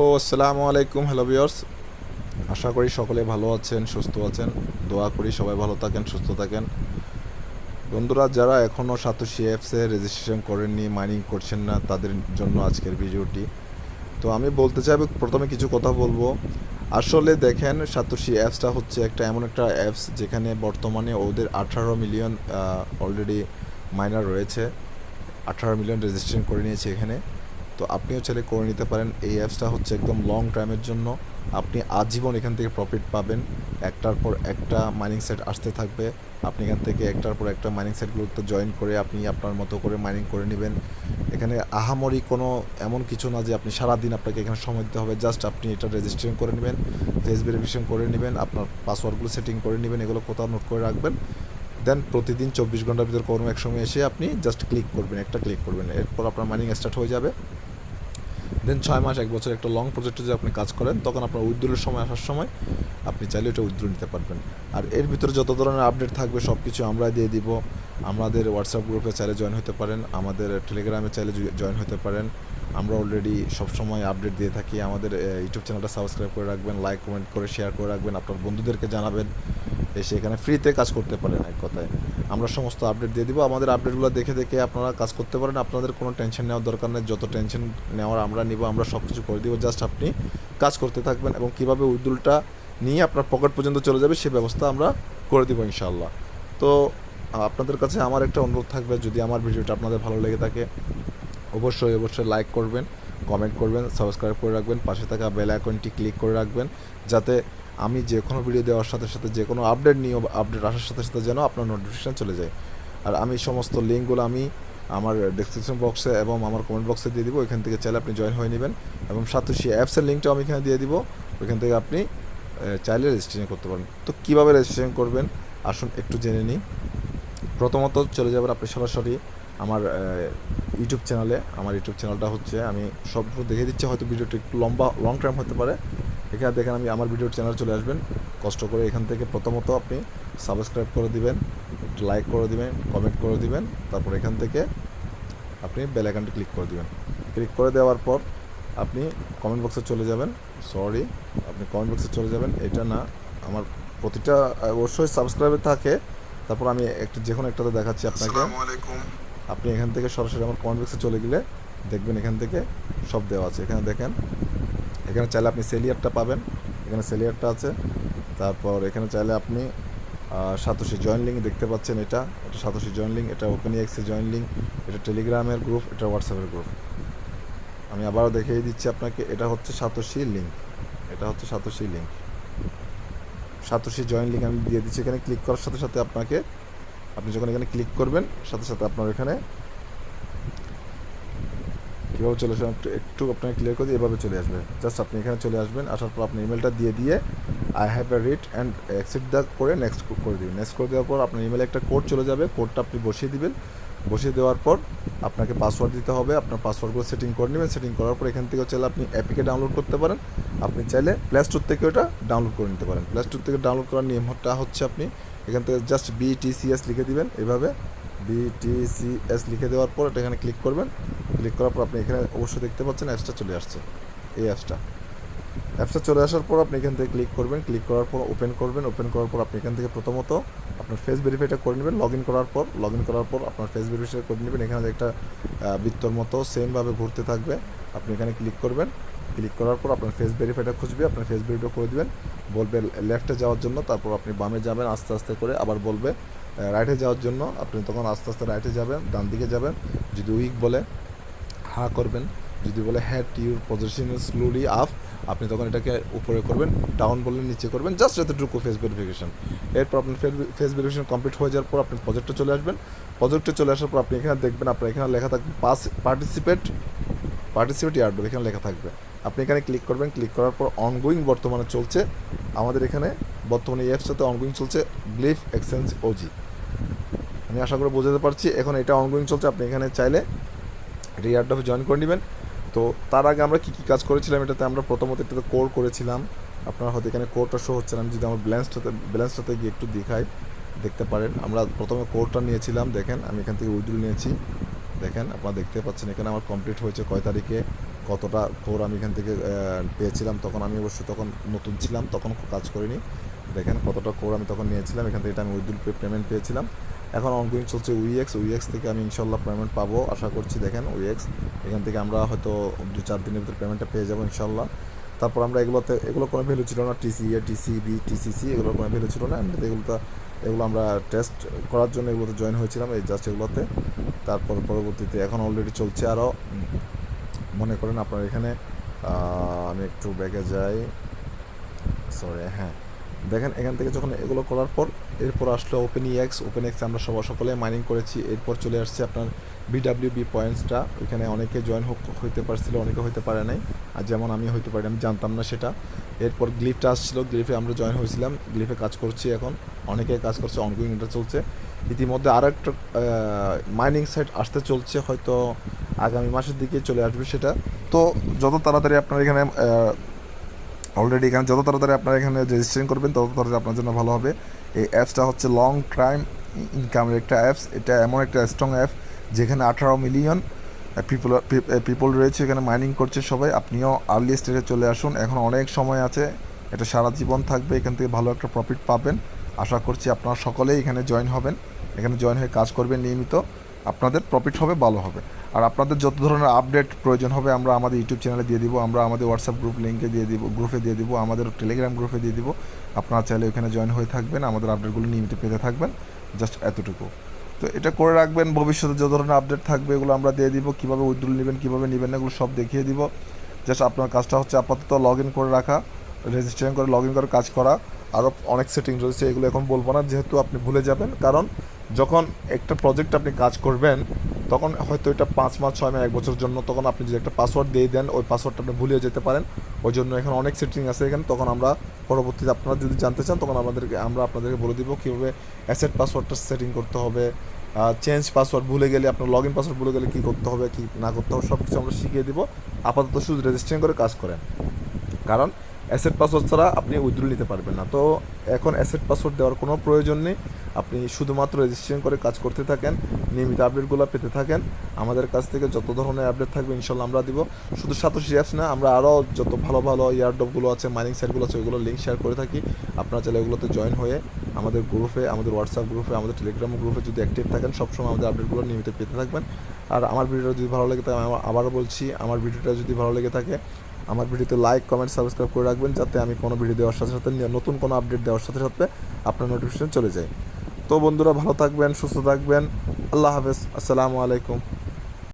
ও আসসালামু আলাইকুম hello viewers আশা করি সকলে ভালো আছেন, সুস্থ আছেন। দোয়া করি সবাই ভালো থাকেন, সুস্থ থাকেন। বন্ধুরা, যারা এখনও সাতোশি অ্যাপসে রেজিস্ট্রেশন করেননি মাইনিং করছেন না, তাদের জন্য আজকের ভিডিওটি। তো আমি বলতে চাইব প্রথমে কিছু কথা বলব। আসলে দেখেন, সাতোশি অ্যাপসটা হচ্ছে একটা এমন একটা অ্যাপস যেখানে বর্তমানে ওদের আঠারো মিলিয়ন অলরেডি মাইনার রয়েছে। আঠারো মিলিয়ন রেজিস্ট্রেশন করে নিয়েছে এখানে। তো আপনিও চাইলে করে নিতে পারেন। এই অ্যাপসটা হচ্ছে একদম লং টাইমের জন্য। আপনি আজীবন এখান থেকে প্রফিট পাবেন। একটার পর একটা মাইনিং সেট আসতে থাকবে। আপনি এখান থেকে একটার পর একটা মাইনিং সেটগুলোতে জয়েন করে আপনি আপনার মতো করে মাইনিং করে নেবেন। এখানে আহামরি কোনো এমন কিছু না যে আপনি সারাদিন আপনাকে এখানে সময় দিতে হবে। জাস্ট আপনি এটা রেজিস্ট্রেশন করে নেবেন ফেস ভেরিফিকেশন করে নেবেন, আপনার পাসওয়ার্ডগুলো সেটিং করে নেবেন, এগুলো কোথাও নোট করে রাখবেন। দেন প্রতিদিন চব্বিশ ঘণ্টার ভিতর কোনো এক সময় এসে আপনি জাস্ট ক্লিক করবেন, একটা ক্লিক করবেন। এরপর আপনার মাইনিং স্টার্ট হয়ে যাবে। দেন ছয় মাস, এক বছর একটা লং প্রজেক্টে যদি আপনি কাজ করেন, তখন আপনার উইথড্রোর সময় আসার সময় আপনি চাইলে ওটা উইথড্রো নিতে পারবেন। আর এর ভিতরে যত ধরনের আপডেট থাকবে সব কিছু আমরা দিয়ে দিব। আমাদের হোয়াটসঅ্যাপ গ্রুপে চাইলে জয়েন হতে পারেন, আমাদের টেলিগ্রামে চাইলে জয়েন হতে পারেন। আমরা অলরেডি সবসময় আপডেট দিয়ে থাকি। আমাদের ইউটিউব চ্যানেলটা সাবস্ক্রাইব করে রাখবেন লাইক কমেন্ট করে শেয়ার করে রাখবেন, আপনার বন্ধুদেরকে জানাবেন। এসে এখানে ফ্রিতে কাজ করতে পারেন এক কথায়। আমরা সমস্ত আপডেট দিয়ে দিব। আমাদের আপডেটগুলো দেখে দেখে আপনারা কাজ করতে পারেন। আপনাদের কোনো টেনশন নেওয়ার দরকার নেই। যত টেনশন নেওয়ার আমরা নিব, আমরা সব কিছু করে দিব। জাস্ট আপনি কাজ করতে থাকবেন এবং কীভাবে উইদুলটা নিয়ে আপনার পকেট পর্যন্ত চলে যাবে, সে ব্যবস্থা আমরা করে দিব ইনশাআল্লাহ। তো, আপনাদের কাছে আমার একটা অনুরোধ থাকবে। যদি আমার ভিডিওটা আপনাদের ভালো লেগে থাকে অবশ্যই অবশ্যই লাইক করবেন কমেন্ট করবেন সাবস্ক্রাইব করে রাখবেন, পাশে থাকা বেল আইকনটি ক্লিক করে রাখবেন, যাতে আমি যে কোনো ভিডিও দেওয়ার সাথে সাথে, যে কোনো আপডেট নিয়ে আপডেট আসার সাথে সাথে যেন আপনার নোটিফিকেশান চলে যায়। আর আমি সমস্ত লিঙ্কগুলো আমি আমার ডিসক্রিপশন বক্সে এবং আমার কমেন্ট বক্সে দিয়ে দিব, ওইখান থেকে চাইলে আপনি জয়েন হয়ে নেবেন এবং সাতোশি অ্যাপসের লিঙ্কটাও আমি এখানে দিয়ে দিব, ওইখান থেকে আপনি চাইলে রেজিস্ট্রেশন করতে পারেন তো কীভাবে রেজিস্ট্রেশন করবেন? আসুন একটু জেনে নিই। প্রথমত চলে যাবেন আপনি সরাসরি আমার ইউটিউব চ্যানেলে আমার ইউটিউব চ্যানেলটা হচ্ছে, আমি সব দেখে দিচ্ছি, হয়তো ভিডিওটা একটু লম্বা লং টাইম হতে পারে। এখানে দেখেন আমি আমার ভিডিওর চ্যানেল চলে আসবেন। কষ্ট করে এখান থেকে প্রথমত আপনি সাবস্ক্রাইব করে দিবেন, একটু লাইক করে দিবেন কমেন্ট করে দিবেন, তারপর এখান থেকে আপনি বেল আইকনটি ক্লিক করে দিবেন। ক্লিক করে দেওয়ার পর আপনি কমেন্ট বক্সে চলে যাবেন। সরি আপনি কমেন্ট বক্সে চলে যাবেন। এটা না, আমার প্রতিটা অবশ্যই সাবস্ক্রাইবে থাকে। তারপর আমি একটা যে কোনো একটাতে দেখাচ্ছি আপনাকে। আপনি এখান থেকে সরাসরি আমার কমেন্ট বক্সে চলে গেলে দেখবেন এখান থেকে সব দেওয়া আছে। এখানে দেখেন, এখানে চাইলে আপনি সেলিয়ারটা পাবেন। এখানে সেলিয়ারটা আছে। তারপর এখানে চাইলে আপনি সাতোশি জয়েন লিঙ্ক দেখতে পাচ্ছেন এটা। এটা সাতোশি জয়েন লিঙ্ক এটা ওপেন এক্সের জয়েন লিঙ্ক এটা টেলিগ্রামের গ্রুপ এটা হোয়াটসঅ্যাপের গ্রুপ আমি আবারও দেখিয়ে দিচ্ছি আপনাকে, এটা হচ্ছে সাতোশি লিঙ্ক এটা হচ্ছে Satoshi link Satoshi join link আমি দিয়ে দিচ্ছি। এখানে ক্লিক করার সাথে সাথে আপনাকে আপনি যখন এখানে ক্লিক করবেন, সাথে সাথে আপনার এখানে কীভাবে চলে আসবে, একটু একটু আপনাকে ক্লিয়ার করে এভাবে চলে আসবে। জাস্ট আপনি এখানে চলে আসবেন, আসার পর আপনি ইমেলটা দিয়ে দিয়ে I have a read and accept the করে নেক্সট করে দিবেন। নেক্সট করে দেওয়ার পর আপনার ইমেলে একটা কোড চলে যাবে কোডটা আপনি বসিয়ে দিবেন। বসিয়ে দেওয়ার পর আপনাকে পাসওয়ার্ড দিতে হবে, আপনার পাসওয়ার্ডগুলো সেটিং করে নেবেন। সেটিং করার পর এখান থেকে চাইলে আপনি অ্যাপিকে ডাউনলোড করতে পারেন। আপনি চাইলে প্লে স্টোর থেকে ওটা ডাউনলোড করে নিতে পারেন। প্লে স্টোর থেকে ডাউনলোড করার নিয়মটা হচ্ছে আপনি এখান থেকে জাস্ট বিটিসিএস লিখে দিবেন। এভাবে বিটিসিএস লিখে দেওয়ার পর এটা এখানে ক্লিক করবেন। ক্লিক করার পর আপনি এখানে অবশ্যই দেখতে পাচ্ছেন অ্যাপসটা চলে আসছে। এই অ্যাপসটা অ্যাপসটা চলে আসার পর আপনি এখান থেকে ক্লিক করবেন। ক্লিক করার পর ওপেন করবেন। ওপেন করার পর আপনি এখান থেকে প্রথমত আপনার ফেস ভেরিফাইটা করে নেবেন। লগ ইন করার পর লগ ইন করার পর আপনার ফেস ভেরিফাই করে নেবেন। এখানে একটা বৃত্তর মতো সেমভাবে ঘুরতে থাকবে। আপনি এখানে ক্লিক করবেন। ক্লিক করার পর আপনার ফেস ভেরিফাইটা খুঁজবে, আপনার ফেস ভেরিফাই করে দেবেন। বলবে লেফটে যাওয়ার জন্য, তারপর আপনি বামে যাবেন, আস্তে আস্তে করে আবার বলবে রাইটে যাওয়ার জন্য। আপনি তখন আস্তে আস্তে রাইটে যাবেন, ডান দিকে যাবেন। যদি উইক বলে, হা করবেন। যদি বলে hat your position slowly up আপনি তখন এটাকে উপরে করবেন ডাউন বলে নিচে করবেন জাস্ট যতটুকু ফেস ভেরিফিকেশন এরপর আপনার ফেস ভেরিফিকেশন কমপ্লিট হয়ে যাওয়ার পর আপনি প্রজেক্টে চলে আসবেন। প্রজেক্টে চলে আসার পর আপনি এখানে দেখবেন, আপনার এখানে লেখা থাকবে পাস পার্টিসিপেট পার্টিসিপেট ইয়ার্ড এখানে লেখা থাকবে। এখানে ক্লিক করবেন ক্লিক করার পর অনগোয়িং বর্তমানে চলছে। আমাদের এখানে বর্তমানে অ্যাপসটাতে অনগোয়িং চলছে ব্লিফ এক্সচেঞ্জ ওজি আমি আশা করে বোঝাতে পারছি, এখন এটা অনগোয়িং চলছে, আপনি এখানে চাইলে রিয়ার্ড অফে জয়েন করে নেবেন। তো তার আগে আমরা কী কী কাজ করেছিলাম এটাতে আমরা প্রথমত এটাতে কোর করেছিলাম। আপনার হয়তো এখানে কোরটা শো হচ্ছে না, আমি যদি আমার ব্যালেন্সটাতে ব্যালেন্সটাতে গিয়ে একটু দেখাই, দেখতে পারেন। আমরা প্রথমে কোরটা নিয়েছিলাম, দেখেন, আমি এখান থেকে উইডুল নিয়েছি। দেখেন, আপনারা দেখতে পাচ্ছেন, এখানে আমার কমপ্লিট হয়েছে কয় তারিখে? কতটা কোর আমি এখান থেকে পেয়েছিলাম, তখন আমি অবশ্য তখন নতুন ছিলাম, তখন কাজ করিনি। দেখেন কতটা কোর আমি তখন নিয়েছিলাম, এখান থেকে আমি উইদুল পেমেন্ট পেয়েছিলাম। এখন অনগোয়িং চলছে উইএক্স উইএক্স থেকে আমি ইনশাল্লাহ পেমেন্ট পাবো, আশা করছি দেখেন উইএক্স এখান থেকে আমরা হয়তো দু চার দিনের ভিতরে পেমেন্টটা পেয়ে যাব ইনশাল্লাহ তারপর আমরা এগুলোতে এগুলো কোনো ভ্যালু ছিল না টিসি এ টিসিবি টিসিসি এগুলোর কোনো ভ্যালু ছিল না এমনিতে এগুলোতে, এগুলো আমরা টেস্ট করার জন্য এগুলোতে জয়েন হয়েছিলাম, এই জাস্ট এগুলোতে। তারপর পরবর্তীতে এখন অলরেডি চলছে আরও মনে করেন আপনার এখানে আমি একটু ব্যাগে যাই। সরি হ্যাঁ। দেখেন, এখান থেকে যখন এগুলো করার পর, এরপর আসলো ওপেন ইএক্স ওপেন এক্স আমরা সবাই সকলে মাইনিং করেছি। এরপর চলে আসছে আপনার বিডাব্লিউবি পয়েন্টসটা ওইখানে অনেকে জয়েন হইতে পারছিল, অনেকে হইতে পারে নাই। আর যেমন আমি হইতে পারি, আমি জানতাম না সেটা। এরপর গ্লিফটা আসছিল। গ্লিফে আমরা জয়েন হয়েছিলাম। গ্লিফে কাজ করছি এখন। অনেকে কাজ করছে অনগোয়িং এটা চলছে। ইতিমধ্যে আরও একটা মাইনিং সাইট আসতে চলছে, হয়তো আগামী মাসের দিকে চলে আসবে সেটা। তো যত তাড়াতাড়ি আপনার এখানে অলরেডি এখানে যত তাড়াতাড়ি আপনারা এখানে রেজিস্ট্রেশন করবেন, তত তাড়াতাড়ি আপনার জন্য ভালো হবে। এই অ্যাপসটা হচ্ছে লং টাইম ইনকামের একটা অ্যাপস এটা এমন একটা স্ট্রং অ্যাপ যেখানে আঠারো মিলিয়ন পিপল পিপল রয়েছে, এখানে মাইনিং করছে সবাই। আপনিও আর্লি স্টেজে চলে আসুন। এখন অনেক সময় আছে, এটা সারা জীবন থাকবে, এখান থেকে ভালো একটা প্রফিট পাবেন। আশা করছি আপনারা সকলেই এখানে জয়েন হবেন। এখানে জয়েন হয়ে কাজ করবেন নিয়মিত। আপনাদের প্রফিট হবে, ভালো হবে। আর আপনাদের যত ধরনের আপডেট প্রয়োজন হবে, আমরা আমাদের ইউটিউব চ্যানেলে দিয়ে দিব, আমরা আমাদের হোয়াটসঅ্যাপ গ্রুপ লিঙ্কে দিয়ে দিব গ্রুপে দিয়ে দিব, আমাদের টেলিগ্রাম গ্রুপে দিয়ে দিব। আপনারা চাইলে ওখানে জয়েন হয়ে থাকবেন, আমাদের আপডেটগুলো নিয়মিত পেতে থাকবেন জাস্ট এতটুকু। তো এটা করে রাখবেন, ভবিষ্যতে যত ধরনের আপডেট থাকবে, এগুলো আমরা দিয়ে দিব, কীভাবে উইথড্রল নেবেন, কীভাবে নেবেন না, এগুলো সব দেখিয়ে দিব। জাস্ট আপনার কাজটা হচ্ছে আপাতত লগ ইন করে রাখা রেজিস্ট্রেশন করে লগ ইন করে কাজ করা। আরও অনেক সেটিং রয়েছে, এগুলো এখন বলব না, যেহেতু আপনি ভুলে যাবেন। কারণ যখন একটা প্রজেক্ট আপনি কাজ করবেন, তখন হয়তো এটা পাঁচ মাস, ছয় মাস, এক বছরের জন্য তখন আপনি যদি একটা পাসওয়ার্ড দিয়ে দেন, ওই পাসওয়ার্ডটা আপনি ভুলে যেতে পারেন। ওই জন্য এখন অনেক সেটিং আছে এখানে। তখন আমরা পরবর্তীতে আপনারা যদি জানতে চান, তখন আমাদেরকে, আমরা আপনাদেরকে বলে দিব কীভাবে অ্যাসেট পাসওয়ার্ডটা সেটিং করতে হবে চেঞ্জ পাসওয়ার্ড ভুলে গেলে, আপনার লগ ইন পাসওয়ার্ড ভুলে গেলে কী করতে হবে, কী না করতে হবে সব কিছু আমরা শিখিয়ে দিব। আপাতত শুধু রেজিস্ট্রেশন করে কাজ করেন। কারণ অ্যাসেট পাসওয়ার্ড ছাড়া আপনি উইথড্রল নিতে পারবেন না। তো এখন অ্যাসেট পাসওয়ার্ড দেওয়ার কোনো প্রয়োজন নেই। আপনি শুধুমাত্র রেজিস্ট্রেশন করে কাজ করতে থাকেন, নিয়মিত আপডেটগুলো পেতে থাকেন। আমাদের কাছ থেকে যত ধরনের আপডেট থাকবে ইনশাল্লাহ আমরা দিব। শুধু সাতোশি অ্যাপস না, আমরা আরও যত ভালো ভালো ইয়ারডপগুলো আছে মাইনিং সাইটগুলো আছে, ওইগুলো লিঙ্ক শেয়ার করে থাকি। আপনারা চাইলে ওগুলোতে জয়েন হয়ে আমাদের গ্রুপে আমাদের হোয়াটসঅ্যাপ গ্রুপে আমাদের টেলিগ্রাম গ্রুপে যদি অ্যাক্টিভ থাকেন, সবসময় আমাদের আপডেটগুলো নিয়মিত পেতে থাকবেন। আর আমার ভিডিওটা যদি ভালো লেগে আমি আবারও বলছি, আমার ভিডিওটা যদি ভালো লেগে থাকে আমার ভিডিওতে লাইক কমেন্ট সাবস্ক্রাইব করে রাখবেন যাতে আমি কোনো ভিডিও দেওয়ার সাথে সাথে নতুন কোনো আপডেট দেওয়ার সাথে সাথে আপনার নোটিফিকেশন চলে যায়। তো বন্ধুরা ভালো থাকবেন, সুস্থ থাকবেন। আল্লাহ হাফেজ। আসসালামু আলাইকুম।